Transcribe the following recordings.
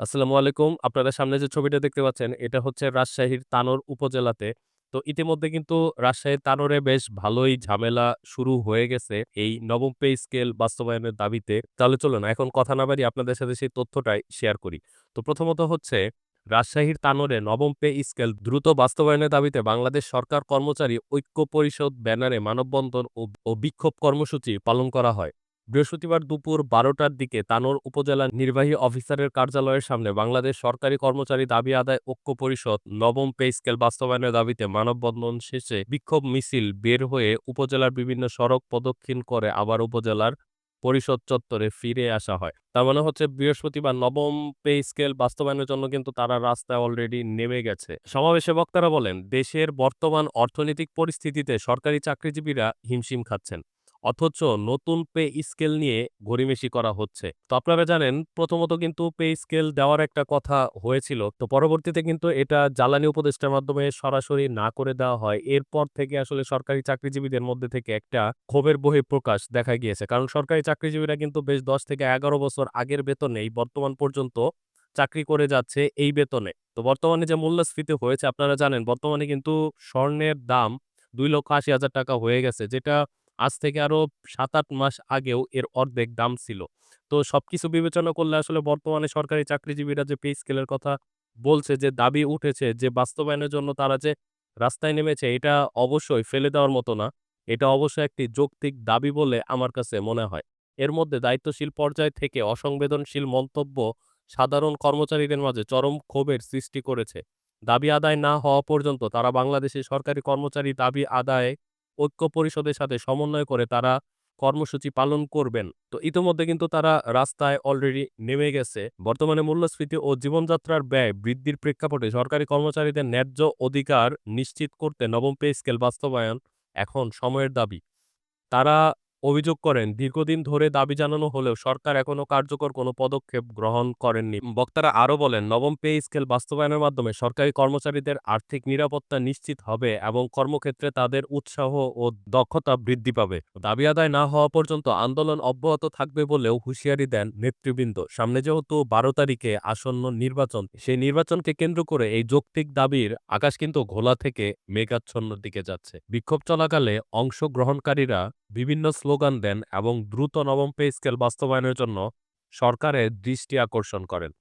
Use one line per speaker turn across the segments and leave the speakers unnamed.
আসসালামু আলাইকুম। আপনারা সামনে যে ছবিটা দেখতে পাচ্ছেন, এটা হচ্ছে রাজশাহীর তানোর উপজেলাতে। তো ইতিমধ্যে কিন্তু রাজশাহীর তানোরে বেশ ভালোই ঝামেলা শুরু হয়ে গেছে এই নবম পে স্কেল বাস্তবায়নের দাবিতে। তাহলে চলুন এখন কথা না বাড়িয়ে আপনাদের সাথে সেই তথ্যটাই শেয়ার করি। তো প্রথমত হচ্ছে রাজশাহীর তানোরে নবম পে স্কেল দ্রুত বাস্তবায়নের দাবিতে বাংলাদেশ সরকার কর্মচারী ঐক্য পরিষদ ব্যানারে মানববন্ধন ও বিক্ষোভ কর্মসূচি পালন করা হয়। বৃহস্পতিবার দুপুর ১২টার দিকে তানোর উপজেলা নির্বাহী অফিসারের কার্যালয়ের সামনে বাংলাদেশ সরকারি কর্মচারী দাবি আদায় ঐক্য পরিষদ নবম পে স্কেল বাস্তবায়নের দাবিতে মানববন্ধন শেষে বিক্ষোভ মিছিল বের হয়ে উপজেলার বিভিন্ন সড়ক প্রদক্ষিণ করে আবার উপজেলার পরিষদ চত্বরে ফিরে আসা হয়। তার মানে হচ্ছে বৃহস্পতিবার নবম পে স্কেল বাস্তবায়নের জন্য কিন্তু তারা রাস্তায় অলরেডি নেমে গেছে। সমাবেশে বক্তারা বলেন, দেশের বর্তমান অর্থনৈতিক পরিস্থিতিতে সরকারি চাকরিজীবীরা হিমশিম খাচ্ছেন। অথচ নতুন পে স্কেল নিয়ে গড়িমেষি করা হচ্ছে। তো আপনারা জানেন প্রথমত কিন্তু পে স্কেল দেওয়ার একটা কথা হয়েছিল। তো পরবর্তীতে কিন্তু এটা জ্বালানি উপদেষ্টার মাধ্যমে সরাসরি না করে দেওয়া হয়। এরপর থেকে আসলে সরকারি চাকরিজীবীদের মধ্যে থেকে একটা ক্ষোভের বহিঃপ্রকাশ দেখা গিয়েছে। কারণ সরকারি চাকরিজীবীরা কিন্তু বেশ ১০ থেকে ১১ বছর আগের বেতনেই বর্তমান পর্যন্ত চাকরি করে যাচ্ছে এই বেতনে। তো বর্তমানে যে মূল্যস্ফীতি হয়েছে আপনারা জানেন বর্তমানে কিন্তু স্বর্ণের দাম ৳২,৮০,০০০ হয়ে গেছে যেটা আজ থেকে আরও সাত আট মাস আগেও এর অর্ধেক দাম ছিল। তো সবকিছু বিবেচনা করলে আসলে বর্তমানে সরকারি চাকরিজীবীরা যে পে স্কেলের কথা বলছে, যে দাবি উঠেছে, যে বাস্তবায়নের জন্য তারা যে রাস্তায় নেমেছে, এটা অবশ্যই ফেলে দেওয়ার মতো না। এটা অবশ্যই একটি যৌক্তিক দাবি বলে আমার কাছে মনে হয়। এর মধ্যে দায়িত্বশীল পর্যায় থেকে অসংবেদনশীল মন্তব্য সাধারণ কর্মচারীদের মাঝে চরম ক্ষোভের সৃষ্টি করেছে। দাবি আদায় না হওয়া পর্যন্ত তারা বাংলাদেশের সরকারি কর্মচারী দাবি আদায়ে ঐক্য পরিষদের সাথে সমন্বয় করে তারা কর্মসূচি পালন করবেন। তো ইতোমধ্যে কিন্তু তারা রাস্তায় অলরেডি নেমে গেছে। বর্তমানে মূল্যস্ফীতি ও জীবনযাত্রার ব্যয় বৃদ্ধির প্রেক্ষাপটে সরকারি কর্মচারীদের ন্যায্য অধিকার নিশ্চিত করতে নবম পে স্কেল বাস্তবায়ন এখন সময়ের দাবি। তারা অভিযোগ করেন দীর্ঘদিন ধরে দাবি জানানো হলেও সরকার এখনও কার্যকর কোনো পদক্ষেপ গ্রহণ করেননি। বক্তারা আরও বলেন নবম পে স্কেল বাস্তবায়নের মাধ্যমে সরকারি কর্মচারীদের আর্থিক নিরাপত্তা নিশ্চিত হবে এবং কর্মক্ষেত্রে তাদের উৎসাহ ও দক্ষতা বৃদ্ধি পাবে। দাবি আদায় না হওয়া পর্যন্ত আন্দোলন অব্যাহত থাকবে বলেও হুঁশিয়ারি দেন নেতৃবৃন্দ। সামনে যেহেতু ১২ তারিখে আসন্ন নির্বাচন, সেই নির্বাচনকে কেন্দ্র করে এই যৌক্তিক দাবির আকাশ কিন্তু ঘোলা থেকে মেঘাচ্ছন্নর দিকে যাচ্ছে। বিক্ষোভ চলাকালে অংশগ্রহণকারীরা বিভিন্ন স্লোগান দেন এবং দ্রুত নবম পে স্কেল বাস্তবায়নের জন্য সরকারের দৃষ্টি আকর্ষণ করেন।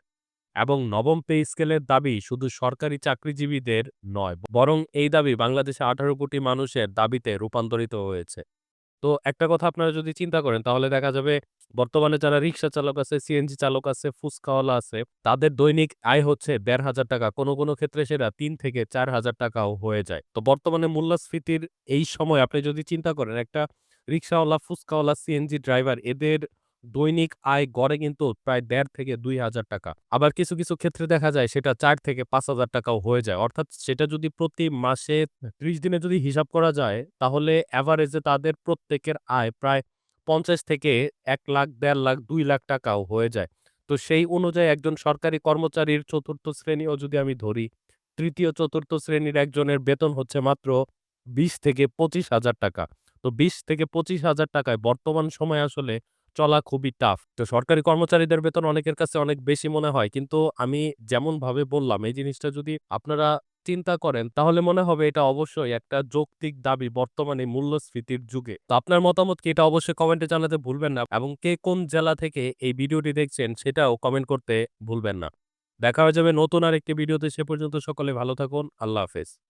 এবং নবম পে স্কেলের দাবি শুধু সরকারি চাকরিজীবীদের নয়, বরং এই দাবি বাংলাদেশে ১৮ কোটি মানুষের দাবিতে রূপান্তরিত হয়েছে। তো একটা কথা আপনারা যদি চিন্তা করেন তাহলে দেখা যাবে বর্তমানে যারা রিক্সা চালক আছে, সিএনজি চালক আছে, ফুচকাওয়ালা আছে, তাদের দৈনিক আয় হচ্ছে ৳১৫০০ কোনো, কোনো ক্ষেত্রে সেটা তিন থেকে ৳৪,০০০ টাকাও হয়ে যায়। তো বর্তমানে মূল্যস্ফীতির এই সময় আপনি যদি চিন্তা করেন একটা রিক্সাওয়ালা, ফুচকাওয়ালা, সিএনজি ড্রাইভার এদের দৈনিক আয় গড়ে কিন্তু প্রায় দেড় থেকে ৳২,০০০ আবার কিছু, কিছু ক্ষেত্রে দেখা যায় সেটা চার থেকে ৳৫,০০০ টাকাও হয়ে যায়। অর্থাৎ সেটা যদি প্রতি মাসে ৩০ দিনে যদি হিসাব করা যায় তাহলে অ্যাভারেজে তাদের প্রত্যেকের আয় প্রায় ৫০ থেকে এক লাখ, দেড় লাখ, দুই লাখ টাকাও হয়ে যায়। তো সেই অনুযায়ী একজন সরকারি কর্মচারীর চতুর্থ শ্রেণীও যদি আমি ধরি, ৩য়, ৪র্থ শ্রেণির একজনের বেতন হচ্ছে মাত্র ২০ থেকে ৳২৫,০০০ তো ২০ থেকে ৳২৫,০০০ টাকায় বর্তমান সময়ে আসলে চলা খুবই টাফ। তো সরকারি কর্মচারীদের বেতন অনেকের কাছে অনেক বেশি মনে হয়। কিন্তু আমি যেমনভাবে বললাম এই জিনিসটা যদি আপনারা চিন্তা করেন তাহলে মনে হবে এটা অবশ্যই একটা যৌক্তিক দাবি বর্তমানে মূল্যস্ফীতির যুগে। তো আপনার মতামত কি এটা অবশ্যই কমেন্টে জানাতে ভুলবেন না এবং কে কোন জেলা থেকে এই ভিডিওটি দেখছেন সেটাও কমেন্ট করতে ভুলবেন না। দেখা হয়ে যাবে নতুন আর একটি ভিডিওতে সে পর্যন্ত সকলে ভালো থাকুন। আল্লাহ হাফেজ।